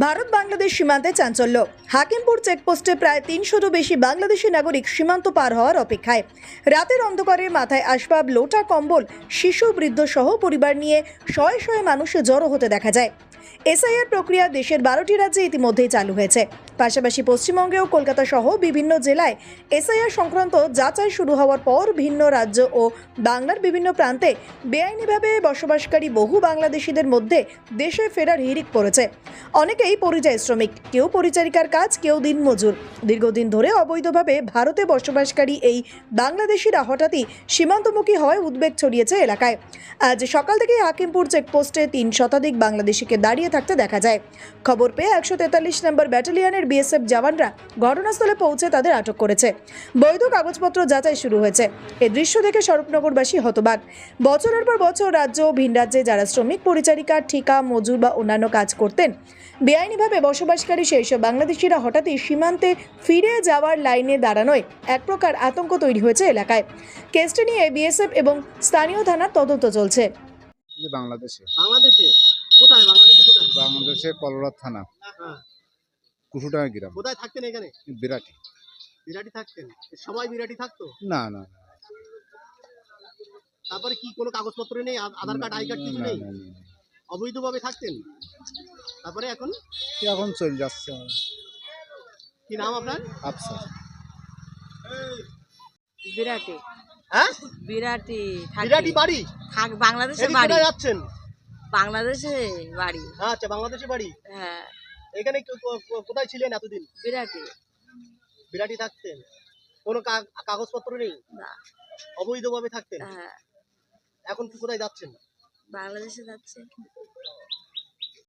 ভারত বাংলাদেশ সীমান্তে চাঞ্চল্য। হাকিমপুর চেকপোস্টে প্রায় তিনশোরও বেশি বাংলাদেশি নাগরিক সীমান্ত পার হওয়ার অপেক্ষায়। রাতের অন্ধকারে মাথায় আসবাব, লোটা কম্বল, শিশু বৃদ্ধ সহ পরিবার নিয়ে শয়ে শয়ে মানুষে জড়ো হতে দেখা যায়। এসআইআর প্রক্রিয়া দেশের বারোটি রাজ্যে ইতিমধ্যেই চালু হয়েছে। পাশাপাশি পশ্চিমবঙ্গে ও কলকাতা সহ বিভিন্ন জেলায় এসআইআর সংক্রান্ত যাচাই শুরু হওয়ার পর ভিন্ন রাজ্য ও বাংলার বিভিন্ন প্রান্তে বেআইনিভাবে বসবাসকারী বহু বাংলাদেশিদের মধ্যে দেশে ফেরার হিড়িক পড়েছে। অনেকেই পরিযায়ী শ্রমিক, কেউ পরিচারিকার কাজ, কেউ দিনমজুর। দীর্ঘদিন ধরে অবৈধভাবে ভারতে বসবাসকারী এই বাংলাদেশিরা হঠাৎই সীমান্তমুখী হয় উদ্বেগ ছড়িয়েছে এলাকায়। আজ সকাল থেকেই হাকিমপুর চেকপোস্টে তিন শতাধিক বাংলাদেশিকে দাঁড়িয়ে থাকতে দেখা যায়। খবর পেয়ে একশো তেতাল্লিশ নম্বর ব্যাটালিয়নের বিএসএফ জওয়ানরা ঘটনাস্থলে পৌঁছে তাদের আটক করেছে। বৈধ কাগজপত্র যাচাই শুরু হয়েছে। এই দৃশ্য দেখে স্বরূপনগরবাসী হতবাক। বছরের পর বছর রাজ্য ও ভিন রাজ্যে যারা শ্রমিক পরিচারিকা ঠিকা মজুর বা অন্যান্য কাজ করতেন বেআইনিভাবে বসবাসকারী সেই সব বাংলাদেশিরা হঠাৎই সীমান্তে ফিরে যাওয়ার লাইনে দাঁড়ানোয় এক প্রকার আতঙ্ক তৈরি হয়েছে এলাকায়। কেসটি নিয়ে বিএসএফ এবং স্থানীয় থানার তদন্ত চলছে। বাংলাদেশে। বাংলাদেশে? কোথায়? বাংলাদেশে কোথায়? বাংলাদেশে কলরা থানা। হ্যাঁ। কুসুডাঙ্গা গ্রাম। কোথায় থাকতেন এখানে? বিরাটি। বিরাটি থাকতেন? সবাই বিরাটি থাকতো? না না না, তারপরে কি কোনো কাগজপত্র নেই? আধার কার্ড আই কার্ড কিছু নেই। অবৈধভাবে থাকতেন? তারপরে এখন? কি এখন চলে যাচ্ছে কি নাম আপনার? আফসোস বিরাটি। হ্যাঁ? বিরাটি বিরাটি বাড়ি? থাক বাংলাদেশে বাড়ি। যাচ্ছেন? বাংলাদেশে বাড়ি। আচ্ছা বাংলাদেশে বাড়ি? হ্যাঁ। এখানে কোথায় ছিলেন এতদিন? বিরাটি। বিরাটি থাকতেন? কোনো কাগজপত্র নেই? না। অবৈধভাবে থাকতেন? হ্যাঁ। এখন কোথায় যাচ্ছেন? বাংলাদেশে যাচ্ছে।